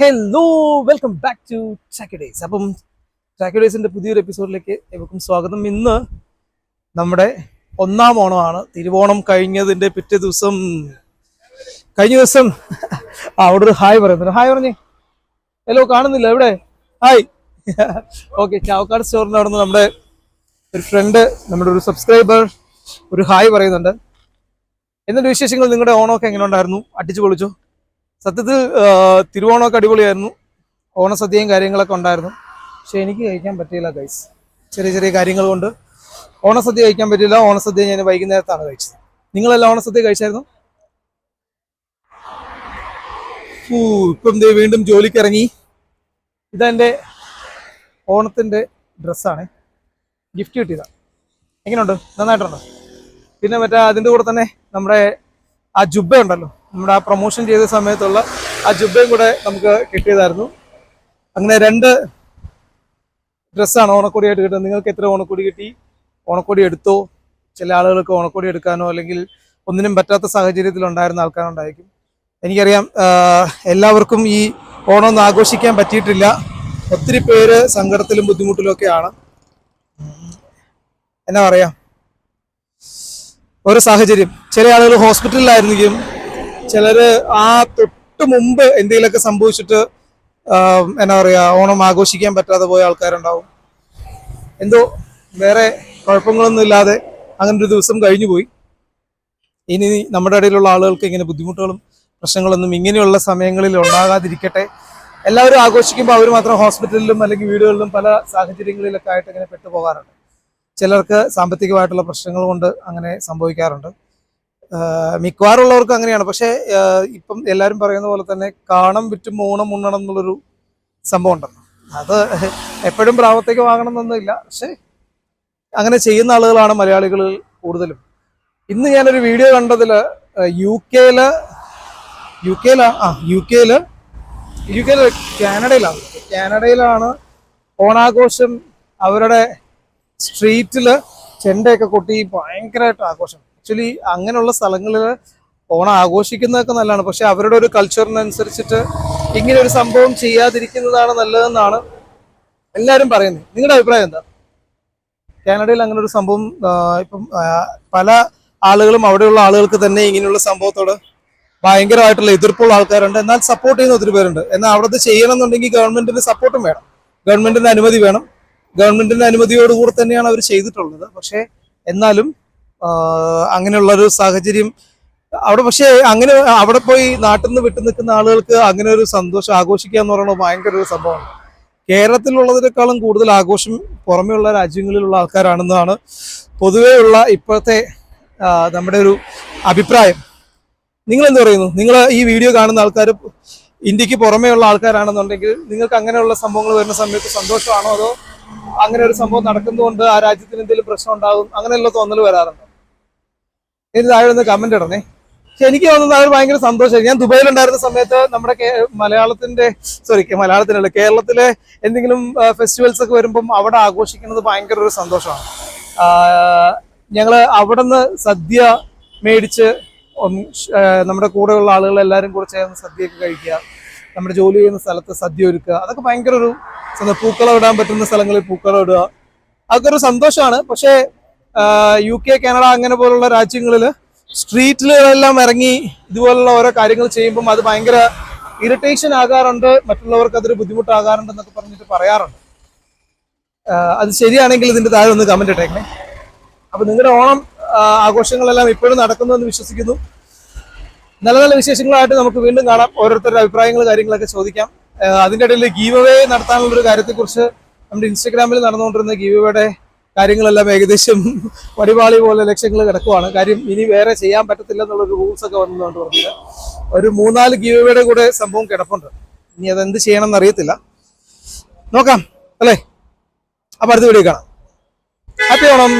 Hello welcome back to Chakkades അപ്പം ചാക്കഡേസിന്റെ പുതിയൊരു എപ്പിസോഡിലേക്ക് ഏവർക്കും സ്വാഗതം. ഇന്ന് നമ്മുടെ ഒന്നാം ഓണമാണ്. തിരുവോണം കഴിഞ്ഞതിന്റെ പിറ്റേ ദിവസം കഴിഞ്ഞ ദിവസം അവിടെ ഒരു ഹായ് പറയുന്നുണ്ട്. ഹായ് പറഞ്ഞേ. ഹലോ കാണുന്നില്ല. എവിടെ? ഹായ്. ഓക്കെ ചാവക്കാട് സ്റ്റോറിന്റെ അവിടെ നിന്ന് നമ്മുടെ ഒരു ഫ്രണ്ട് നമ്മുടെ ഒരു സബ്സ്ക്രൈബർ ഒരു ഹായ് പറയുന്നുണ്ട്. എന്നിട്ട് വിശേഷങ്ങൾ? നിങ്ങളുടെ ഓണമൊക്കെ എങ്ങനെ ഉണ്ടായിരുന്നു? അടിച്ചു പൊളിച്ചോ? സത്യത്തിൽ തിരുവോണമൊക്കെ അടിപൊളിയായിരുന്നു. ഓണസദ്യയും കാര്യങ്ങളൊക്കെ ഉണ്ടായിരുന്നു. പക്ഷെ എനിക്ക് കഴിക്കാൻ പറ്റിയില്ല ഗൈസ് ചെറിയ ചെറിയ കാര്യങ്ങൾ കൊണ്ട്. ഓണസദ്യ കഴിക്കാൻ പറ്റില്ല ഓണസദ്യ ഞാൻ വൈകുന്നേരത്താണ് കഴിച്ചത്. നിങ്ങളെല്ലാം ഓണസദ്യ കഴിച്ചായിരുന്നു? ഊ, ഇപ്പം ദേ വീണ്ടും ജോലിക്ക് ഇറങ്ങി ഇതെന്റെ ഓണത്തിന്റെ ഡ്രസ്സാണ്. ഗിഫ്റ്റ് കിട്ടിയതാണ് എങ്ങനെയുണ്ട്? നന്നായിട്ടുണ്ടോ? പിന്നെ മറ്റേ അതിന്റെ കൂടെ തന്നെ നമ്മുടെ ആ ജുബ്ബ ഉണ്ടല്ലോ. നമ്മുടെ ആ പ്രൊമോഷൻ ചെയ്ത സമയത്തുള്ള ആ ജുബയും കൂടെ നമുക്ക് കിട്ടിയതായിരുന്നു. അങ്ങനെ രണ്ട് ഡ്രസ്സാണ് ഓണക്കോടിയായിട്ട് കിട്ടുന്നത്. നിങ്ങൾക്ക് എത്ര ഓണക്കോടി കിട്ടി? ഓണക്കോടി എടുത്തോ? ചില ആളുകൾക്ക് ഓണക്കോടി എടുക്കാനോ അല്ലെങ്കിൽ ഒന്നിനും പറ്റാത്ത സാഹചര്യത്തിൽ ഉണ്ടായിരുന്ന ആൾക്കാരുണ്ടായിരിക്കും. എനിക്കറിയാം എല്ലാവർക്കും ഈ ഓണം ഒന്നും ആഘോഷിക്കാൻ പറ്റിയിട്ടില്ല. ഒത്തിരി പേര് സങ്കടത്തിലും ബുദ്ധിമുട്ടിലും ഒക്കെയാണ്. എന്നാ പറയാ? ഒരു സാഹചര്യം. ചില ആളുകൾ ഹോസ്പിറ്റലിലായിരുന്നിരിക്കും ചിലര് ആ തൊട്ട് മുമ്പ് എന്തെങ്കിലുമൊക്കെ സംഭവിച്ചിട്ട് എന്നാ പറയാ ഓണം ആഘോഷിക്കാൻ പറ്റാതെ പോയ ആൾക്കാരുണ്ടാവും. എന്തോ വേറെ കുഴപ്പങ്ങളൊന്നും ഇല്ലാതെ അങ്ങനെ ഒരു ദിവസം കഴിഞ്ഞു പോയി. ഇനി നമ്മുടെ ഇടയിലുള്ള ആളുകൾക്ക് ഇങ്ങനെ ബുദ്ധിമുട്ടുകളും പ്രശ്നങ്ങളൊന്നും ഇങ്ങനെയുള്ള സമയങ്ങളിൽ ഉണ്ടാകാതിരിക്കട്ടെ. എല്ലാവരും ആഘോഷിക്കുമ്പോൾ അവർ മാത്രം ഹോസ്പിറ്റലിലും അല്ലെങ്കിൽ വീടുകളിലും പല സാഹചര്യങ്ങളിലൊക്കെ ആയിട്ട് ഇങ്ങനെ പെട്ടുപോകാറുണ്ട്. ചിലർക്ക് സാമ്പത്തികമായിട്ടുള്ള പ്രശ്നങ്ങൾ കൊണ്ട് അങ്ങനെ സംഭവിക്കാറുണ്ട്. ആഹ് മിക്കവാറും ഉള്ളവർക്ക് അങ്ങനെയാണ്. പക്ഷേ ഇപ്പം എല്ലാവരും പറയുന്ന പോലെ തന്നെ കാണം വിറ്റും മൂണം ഉണ്ണണം എന്നുള്ളൊരു സംഭവം ഉണ്ടല്ലോ. അത് എപ്പോഴും പ്രാവർത്തികം വാങ്ങണമെന്നൊന്നുമില്ല. പക്ഷേ അങ്ങനെ ചെയ്യുന്ന ആളുകളാണ് മലയാളികൾ കൂടുതലും. ഇന്ന് ഞാനൊരു വീഡിയോ കണ്ടതിൽ യു കെയിൽ യു കെയിലാ ആ യു കെയിൽ യു കെയിൽ കാനഡയിലാണ്. കാനഡയിലാണ് ഓണാഘോഷം അവരുടെ സ്ട്രീറ്റിൽ ചെണ്ടയൊക്കെ കൊട്ടി ഭയങ്കരമായിട്ട് ആഘോഷം. ആക്ച്വലി അങ്ങനെയുള്ള സ്ഥലങ്ങളിൽ ഓണം ആഘോഷിക്കുന്നതൊക്കെ നല്ലതാണ്. പക്ഷെ അവരുടെ ഒരു കൾച്ചറിനനുസരിച്ചിട്ട് ഇങ്ങനെ ഒരു സംഭവം ചെയ്യാതിരിക്കുന്നതാണ് നല്ലതെന്നാണ് എല്ലാവരും പറയുന്നത്. നിങ്ങളുടെ അഭിപ്രായം എന്താ? കാനഡയിൽ അങ്ങനെ ഒരു സംഭവം ഇപ്പം പല ആളുകളും അവിടെയുള്ള ആളുകൾക്ക് തന്നെ ഇങ്ങനെയുള്ള സംഭവത്തോട് ഭയങ്കരമായിട്ടുള്ള എതിർപ്പുള്ള ആൾക്കാരുണ്ട്. എന്നാൽ സപ്പോർട്ട് ചെയ്യുന്ന ഒത്തിരി പേരുണ്ട്. എന്നാൽ അവിടെ ചെയ്യണം എന്നുണ്ടെങ്കിൽ ഗവൺമെന്റിന്റെ സപ്പോർട്ടും വേണം. ഗവൺമെന്റിന്റെ അനുമതി വേണം. ഗവൺമെന്റിന്റെ അനുമതിയോടുകൂടി തന്നെയാണ് അവർ ചെയ്തിട്ടുള്ളത്. പക്ഷേ എന്നാലും ആ, അങ്ങനെയുള്ള ഒരു സാഹചര്യം. അവിടെ പക്ഷേ അങ്ങനെ അവിടെ പോയി നാട്ടിൽ നിന്ന് വിട്ടു നിൽക്കുന്ന ആളുകൾക്ക് അങ്ങനെ ഒരു സന്തോഷം ആഘോഷിക്കുക എന്ന് പറയുന്നത് ഭയങ്കര ഒരു സംഭവമാണ്. കേരളത്തിലുള്ളതിനേക്കാളും കൂടുതൽ ആഘോഷം പുറമെയുള്ള രാജ്യങ്ങളിലുള്ള ആൾക്കാരാണെന്നാണ് പൊതുവെയുള്ള ഇപ്പോഴത്തെ നമ്മുടെ ഒരു അഭിപ്രായം. നിങ്ങൾ എന്ത് പറയുന്നു? നിങ്ങൾ ഈ വീഡിയോ കാണുന്ന ആൾക്കാർ ഇന്ത്യയ്ക്ക് പുറമെയുള്ള ആൾക്കാരാണെന്നുണ്ടെങ്കിൽ നിങ്ങൾക്ക് അങ്ങനെയുള്ള സംഭവങ്ങൾ വരുന്ന സമയത്ത് സന്തോഷമാണോ അതോ അങ്ങനെ ഒരു സംഭവം നടക്കുന്നതുകൊണ്ട് ആ രാജ്യത്തിന് എന്തെങ്കിലും പ്രശ്നം ഉണ്ടാകും? അങ്ങനെയുള്ള തോന്നൽ വരാറുണ്ടോ? ഇനി താഴെ ഒന്ന് കമന്റ് ഇടണേ. പക്ഷെ എനിക്ക് തോന്നുന്നത് അവർ ഭയങ്കര സന്തോഷമായി ഞാൻ ദുബായിലുണ്ടായിരുന്ന സമയത്ത് നമ്മുടെ മലയാളത്തിന്റെ സോറി മലയാളത്തിനല്ല കേരളത്തിലെ എന്തെങ്കിലും ഫെസ്റ്റിവൽസ് ഒക്കെ വരുമ്പം അവിടെ ആഘോഷിക്കുന്നത് ഭയങ്കര ഒരു സന്തോഷമാണ്. ഞങ്ങൾ അവിടെ നിന്ന് സദ്യ മേടിച്ച് നമ്മുടെ കൂടെയുള്ള ആളുകൾ എല്ലാവരും കൂടെ ചേർന്ന് സദ്യയൊക്കെ കഴിക്കുക. നമ്മുടെ ജോലി ചെയ്യുന്ന സ്ഥലത്ത് സദ്യ ഒരുക്കുക. അതൊക്കെ ഭയങ്കര ഒരു. പൂക്കളം ഇടാൻ പറ്റുന്ന സ്ഥലങ്ങളിൽ പൂക്കളം ഇടുക അതൊക്കെ ഒരു സന്തോഷമാണ്. പക്ഷേ യു കെ കാനഡ അങ്ങനെ പോലുള്ള രാജ്യങ്ങളിൽ സ്ട്രീറ്റിലെല്ലാം ഇറങ്ങി ഇതുപോലുള്ള ഓരോ കാര്യങ്ങൾ ചെയ്യുമ്പം അത് ഭയങ്കര ഇറിറ്റേഷൻ ആകാറുണ്ട് മറ്റുള്ളവർക്ക് അതൊരു ബുദ്ധിമുട്ടാകാറുണ്ട് എന്നൊക്കെ പറഞ്ഞിട്ട് പറയാറുണ്ട്. അത് ശരിയാണെങ്കിൽ ഇതിന്റെ താഴെ ഒന്ന് കമന്റ് ഇട്ടേക്കണേ. അപ്പൊ നിങ്ങളുടെ ഓണം ആഘോഷങ്ങളെല്ലാം ഇപ്പോഴും നടക്കുന്നു എന്ന് വിശ്വസിക്കുന്നു. നല്ല നല്ല വിശേഷങ്ങളായിട്ട് നമുക്ക് വീണ്ടും കാണാം. ഓരോരുത്തരുടെ അഭിപ്രായങ്ങൾ കാര്യങ്ങളൊക്കെ ചോദിക്കാം. അതിന്റെ ഇടയിൽ ഗീവ് അവേ നടത്താനുള്ള ഒരു കാര്യത്തെക്കുറിച്ച് നമ്മുടെ ഇൻസ്റ്റഗ്രാമിൽ നടന്നുകൊണ്ടിരുന്ന ഗീവ് അവയുടെ കാര്യങ്ങളെല്ലാം ഏകദേശം വടിപാളി പോലെ ലക്ഷ്യങ്ങൾ കിടക്കുവാണ്. കാര്യം ഇനി വേറെ ചെയ്യാൻ പറ്റത്തില്ല എന്നുള്ളൊരു റൂൾസ് ഒക്കെ വന്നതുകൊണ്ട് പറഞ്ഞത് ഒരു മൂന്നാൽ ഗീവയുടെ കൂടെ സംഭവം കിടപ്പുണ്ട്. ഇനി അതെന്ത് ചെയ്യണം എന്നറിയത്തില്ല നോക്കാം അല്ലേ? അപ്പൊ അടുത്ത വീഡിയോ കാണാം. ഹാപ്പി ഓണം